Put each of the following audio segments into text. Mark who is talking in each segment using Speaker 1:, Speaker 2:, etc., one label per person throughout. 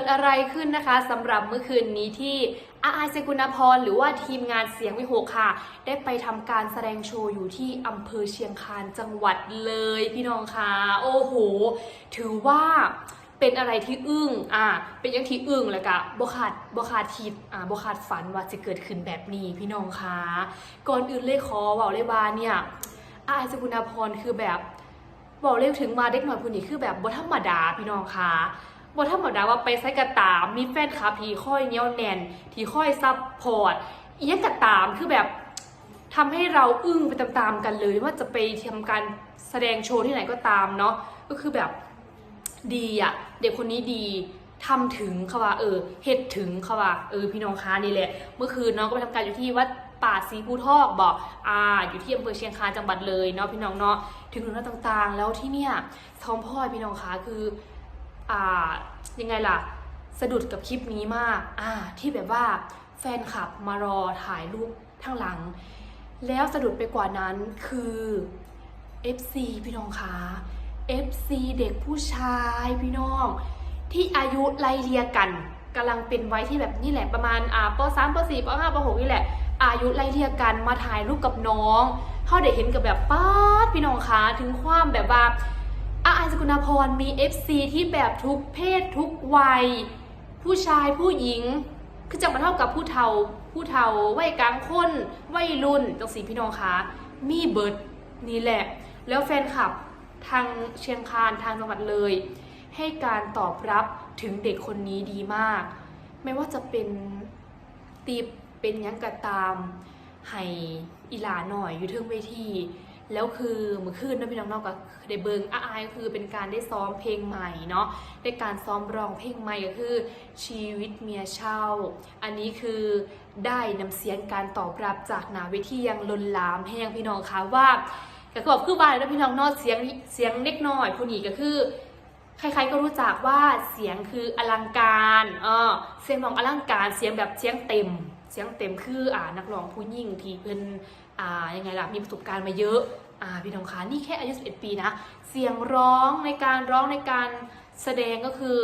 Speaker 1: ดอะไรขึ้นนะคะสำหรับเมื่อคืนนี้ที่อาอาเซกุณาพรหรือว่าทีมงานเสียงวิหกค่ะ ได้ไปทำการแสดงโชว์อยู่ที่อำเภอเชียงคานจังหวัดเลยพี่น้องคะโอ้โห ถือว่าเป็นอะไรที่อึ้ง อ่า เป็นยังที่อึ้งแล้วก็บขาดบขาดคิด อ่าบขาดฝันว่าจะเกิดขึ้นแบบนี้พี่น้องคะก่อนอื่นเลยขอบอกเลยว่าเนี่ยอาอเซกุณาพรคือแบบบอกเร็วถึงมาเด็กหน่อยผู้นี้คือแบบบธรรมดาพี่น้องคะ บ่ธรรมดาว่าไปไซกระตาม มีแฟนคลับที่ค่อยเนี้ยวแน่น ที่ค่อยซับพอร์ตอีหยังกระตามคือแบบทำให้เราอึ้งไปตามๆกันเลยว่าจะไปทำการแสดงโชว์ที่ไหนก็ตามเนาะก็คือแบบดีอะเด็กคนนี้ดีทำถึงค่ะว่าเออเฮ็ดถึงค่ะว่าเออพี่น้องคะนี่แหละ เมื่อคืนเนาะก็ไปทำการอยู่ที่วัดป่าศรีภูทอกบอกอ่าอยู่ที่อำเภอเชียงคานจังหวัดเลยเนาะพี่น้องเนาะถึงเรื่องต่างๆ แล้วที่เนี่ยท้องพ่อพี่น้องคะคือ ยังไงล่ะ สะดุดกับคลิปนี้มากอ่าที่แบบว่าแฟนคลับมารอถ่ายรูปทั้งหลัง แล้วสะดุดไปกว่านั้นคือ FC พี่น้องคะ FC เด็กผู้ชายพี่น้อง ที่อายุไล่เลียกันกำลังเป็นไวัยที่แบบนี่แหละประมาณอ่าป .3 ป .4 ป .5 ป .6 นี่แหละ อายุไล่เลียกันมาถ่ายรูปกับน้องเขาได้เห็นกับแบบป้าดพี่น้องคะถึงความแบบว่า อาอายสกุณพรมี FC ที่แบบทุกเพศทุกวัย ผู้ชายผู้หญิง คือจะมาเท่ากับผู้เฒ่าผู้เฒ่าวัยกลางคนวัยรุ่นจังสีพี่น้องคะมีเบิร์ดนี่แหละ แล้วแฟนคลับทางเชียงคานทางจังหวัดเลย ให้การตอบรับถึงเด็กคนนี้ดีมาก ไม่ว่าจะเป็นตีบเป็นยังกระตามให้อีหลาหน่อยอยู่เทิงเวที แล้วคือเมื่อคืนนะพี่น้องนอกก็ได้เบิงอาอายก็คือเป็นการได้ซ้อมเพลงใหม่เนาะได้การซ้อมร้องเพลงใหม่ก็คือ ชีวิตเมียเช่า อันนี้คือได้นำเสียงการตอบรับจากหนาเวทียังล้นหลามแห้งพี่น้องคะว่าก็บอคือว่าแล้วพี่น้องนอกเสียงเสียงเล็กน้อยผู้นี้ก็คือใครๆก็รู้จักว่าเสียงคืออลังการเออเสียงร้องอลังการเสียงแบบเสียงเต็ม เสียงเต็มคืออ่านักร้องผู้หญิงที่เพิ่นอ่ายังไงล่ะมีประสบการณ์มาเยอะอ่าพี่น้องคะนี่แค่อายุ11ปีนะเสียงร้องในการร้องในการแสดงก็คือ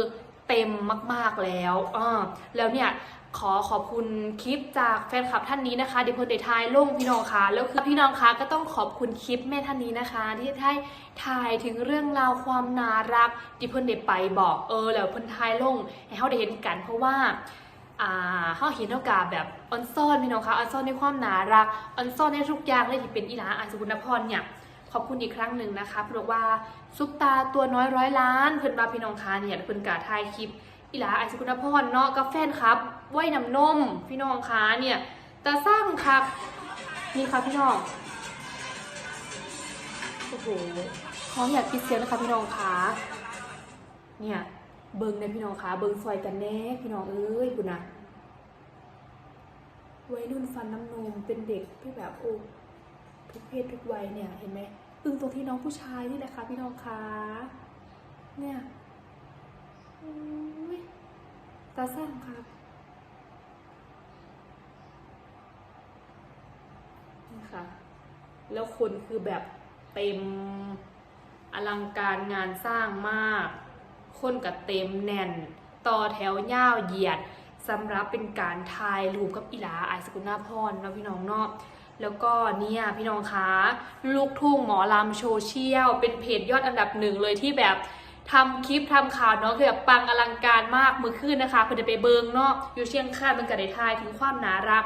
Speaker 1: เต็มมาก ๆแล้วอ่าแล้วเนี่ยขอขอบคุณคลิปจากแฟนคลับท่านนี้นะคะเดี๋ยวเพิ่นได้ทายลงพี่น้องคะแล้วคือพี่น้องคะก็ต้องขอบคุณคลิปแม่ท่านนี้นะคะ ที่ได้ถ่ายถึงเรื่องราวความน่ารักที่เพิ่นได้ไปบอกเออแล้วเพิ่นทายลงให้เขาได้เห็นกันเพราะว่า อ่าเขาเห็นเท่ากับแบบออนซ่อนพี่น้องคะออนซ่อนในความน่ารักออนซ่อนในทุกอย่างเลยที่เป็นอีหลาอันสกุลนพรเนี่ยขอบคุณอีกครั้งหนึ่งนะคะเพราะว่าซุปตาตัวน้อยร้อยล้านเพิ่นมาพี่น้องคะเนี่ยเพิ่นกาถ่ายคลิปอีหลาไอศกุณพรเนาะกับแฟนครับไว้น้ำนมพี่น้องคะเนี่ยตาสร้างครับนี่ค่ะพี่น้องโอ้โหพร้อมอยากคิดเสียงนะคะพี่น้องคะเนี่ย เบิงเนี่ยพี่น้องคะเบิงซอยกันแน่พี่น้องเอ้ยคุณนะวัยรุ่นฟันน้ำนมเป็นเด็กที่แบบโอ้ทุกเพศทุกวัยเนี่ยเห็นไหมอึ้งตรงที่น้องผู้ชายนี่แหละคะพี่น้องคะเนี่ยอุ๊ยตาสั้นครับนี่ค่ะ แล้วคนคือแบบเต็มอลังการงานสร้างมาก คนกับเต็มแน่น ต่อแถวยาวเหยียดสำหรับเป็นการถ่ายรูปกับอีหลาไอสกุลนาพรเนาะพี่น้องเนาะแล้วก็เนี่ยพี่น้องคะลูกทุ่งหมอลำโซเชียลเป็นเพจยอดอันดับหนึ่งเลยที่แบบทำคลิปทำข่าวเนาะคือแบบปังอลังการมากมือขึ้นนะคะเพื่อจะไปเบิงเนาะอยู่เชียงคานมันกระไดทายถึงความน่ารัก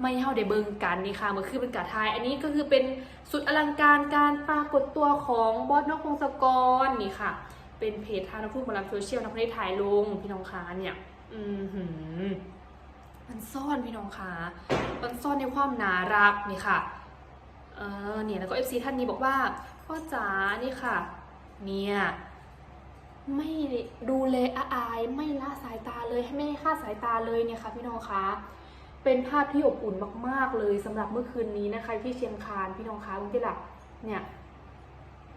Speaker 1: ไม่ให้เฮาได้เบิงกันนี่ค่ะมือขึ้นเป็นกระทาย อันนี้ก็คือเป็นสุดอลังการการปรากฏตัวของบอสนกพงศกรนี่ค่ะ เป็นเพจทางนักพูดหมอลำโซเชียลทำให้ถ่ายลงพี่น้องคะเนี่ย อือหืมันซ่อนพี่น้องคะมันซ่อนในความน่ารักนี่ค่ะ เออเนี่ยแล้วก็ FC ท่านนี้บอกว่าพ่อจ๋านี่ค่ะ เนี่ยไม่ดูแลอาอายไม่ละสายตาเลยให้ไม่ค่าดสายตาเลยเนี่ยค่ะพี่น้องคะเป็นภาพที่อบอุ่นมาก ๆเลยสำหรับเมื่อคืนนี้นะคะ ที่เชียงคานพี่น้องคะบางทีหลักเนี่ย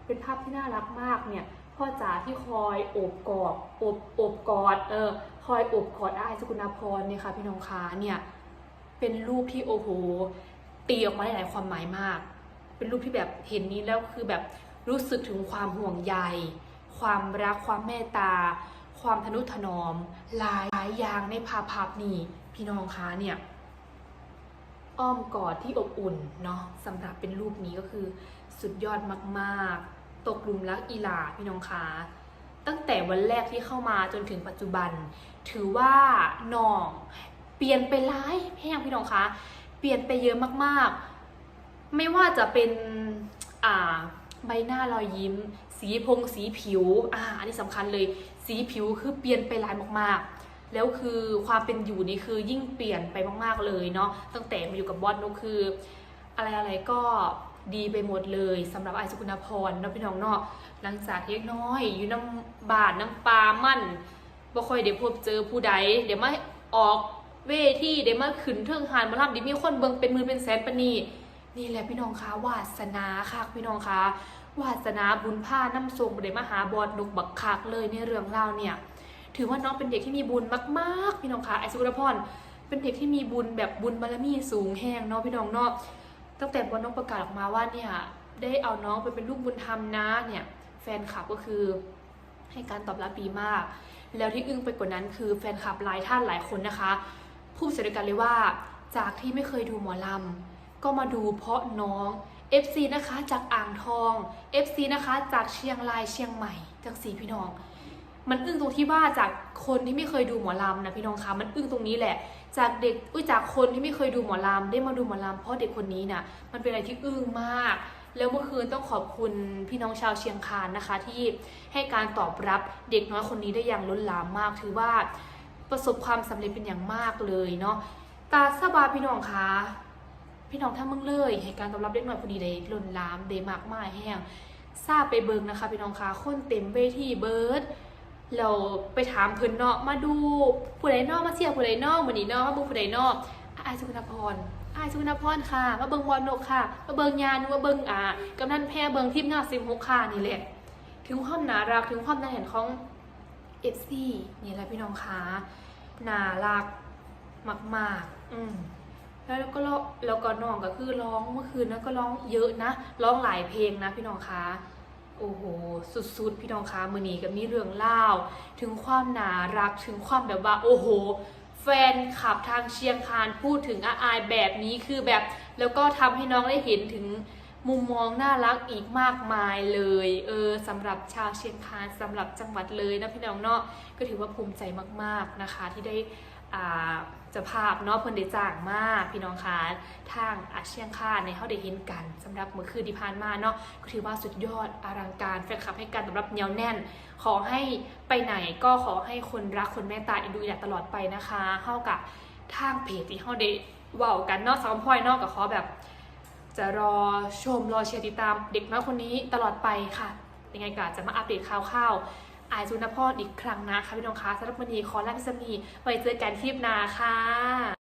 Speaker 1: เป็นภาพที่น่ารักมากเนี่ยพ่อจ๋าที่คอยโอบกอดโอบโอบกอดเออคอยโอบกอดอ้ายสกุณาพรเนี่ยค่ะพี่น้องคะเนี่ยเป็นรูปที่โอ้โหตีออกมาได้หลายความหมายมาก เป็นรูปที่แบบเห็นนี้แล้วคือแบบรู้สึกถึงความห่วงใย ความรักความเมตตา ความทนุถนอม หลายหลายอย่างในภาพภาพนี้พี่น้องคะเนี่ยอ้อมกอดที่อบอุ่นเนาะสำหรับเป็นรูปนี้ก็คือ สุดยอดมากๆ ตกหลุมรักอีหลาพี่น้องคะตั้งแต่วันแรกที่เข้ามาจนถึงปัจจุบัน ถือว่าน้องเปลี่ยนไปหลายแพงพี่น้องคะเปลี่ยนไปเยอะมากๆ ไม่ว่าจะเป็นอ่าใบหน้ารอยยิ้ม สีพงสีผิวอ่าอันนี้สำคัญเลยสีผิวคือเปลี่ยนไปหลายมากๆแล้วคือความเป็นอยู่นี่คือยิ่งเปลี่ยนไปมาก ๆ เลยเนาะตั้งแต่มาอยู่กับบอสนกคือ อะไรอะไรก็ ดีไปหมดเลยสำหรับไอสุกุณพรเนาะพี่น้องเนาะหลังจากที่น้อย อยู่น้ำบาดน้ำปลามั่นบ่ค่อยได้พบเจอผู้ใดเดี๋ยวมาออกเวทีเดี๋ยวมาขึ้นเทิงหานมาล่ำเดี๋ยวมีคนเบิ่งเป็นมือเป็นแสนปานนีนี่แหละพี่น้องคะวาสนาค่ะพี่น้องคะวาสนาบุญผ้าน้ำทรงบ่ได้มาหาบอดนกบักคักเลยในเรื่องเล่าวเนี่ยถือว่าน้องเป็นเด็กที่มีบุญมาก ๆ พี่น้องคะไอสุกุณพรเป็นเด็กที่มีบุญแบบบุญบารมีสูงแห้งเนาะพี่น้องเนาะ ตั้งแต่บอลน้องประกาศออกมาว่าเนี่ยได้เอาน้องไปเป็นลูกบุญธรรมนะเนี่ยแฟนคลับก็คือให้การตอบรับดีมาก แล้วที่อึ้งไปกว่านั้นคือแฟนคลับหลายท่านหลายคนนะคะพูดเสร็จกันเลยว่า จากที่ไม่เคยดูหมอลำก็มาดูเพราะน้อง FC นะคะจากอ่างทอง FC นะคะจากเชียงรายเชียงใหม่จากสีพี่น้อง มันอึ้งตรงที่ว่าจากคนที่ไม่เคยดูหมอลำนะพี่น้องคะมันอึ้งตรงนี้แหละ จากเด็กอุ้ยจากคนที่ไม่เคยดูหมอลำได้มาดูหมอลำเพราะเด็กคนนี้น่ะมันเป็นอะไรที่อึ้งมาก แล้วเมื่อคืนต้องขอบคุณพี่น้องชาวเชียงคานนะคะ ที่ให้การตอบรับเด็กน้อยคนนี้ได้อย่างล้นหลามมากถือว่าประสบความสำเร็จเป็นอย่างมากเลยเนาะตาสบาพี่น้องคะพี่น้องท่านเมืองเลยให้การตอบรับเด็กน้อยคนนี้ได้ล้นหลามได้มากมายแห้งทราบไปเบิงนะคะ พี่น้องคะคนเต็มเวทีเบิร์ด เราไปถามเพิ่นเนาะมาดูผู้ใดนอกมาเชียผู้ใดนอกมื้อนี้นาะมาบิ่งผู้ใดนอกอายสุวรรณพรอายสุวรรณพรค่ะมาเบิงวอนนกค่ะมาเบิงยานมาเบิงอ่ากำนันแพรเบิงทีมงาน16ค่ะนี่แหละ ถึงความน่ารักถึงความน่าเห็นของ FC นี่แหละพี่น้องคะน่ารักมากๆ อืมแล้วก็ร้องแล้วก็น้องก็คือร้องเมื่อคืนนะก็ร้องเยอะนะ ร้องหลายเพลงนะพี่น้องคะ โอ้โห สุดๆ พี่น้องคะมือนี้ก็มีเรื่องเล่า ถึงความหนารักถึงความแบบว่า โอ้โห แฟนขับทางเชียงคานพูดถึงอาอายแบบนี้คือแบบ แล้วก็ทำให้น้องได้เห็นถึงมุมมองน่ารักอีกมากมายเลย เออสำหรับชาวเชียงคานสำหรับจังหวัดเลยนะพี่น้องเนาะก็ถือว่าภูมิใจมากๆนะคะที่ได้ จะภาพเนาะเพิ่นได้จ้างมากพี่น้องคะทางอาเชียงคาในเฮาได้เห็นกันสำหรับเมื่อคืนที่ผ่านมาเนาะก็ถือว่าสุดยอดอลังการแฟนคลับให้การตอบรับเหนียวแน่น ขอให้ไปไหนก็ขอให้คนรักคนเมตตาเอ็นดูอย่าตลอดไปนะคะเท่ากับทางเพจที่เฮาได้เว้ากันเนาะสาวพอยเนาะกับขอแบบ จะรอชมรอเชียร์ติดตามเด็กน้อยคนนี้ตลอดไปค่ะยังไงก็จะมาอัปเดตข่าวๆ อายสุนพรอีกครั้งนะคะพี่น้องคะสำหรับวันนี้ขอลาพิสมีไว้เจอกันคลิปหน้าค่ะ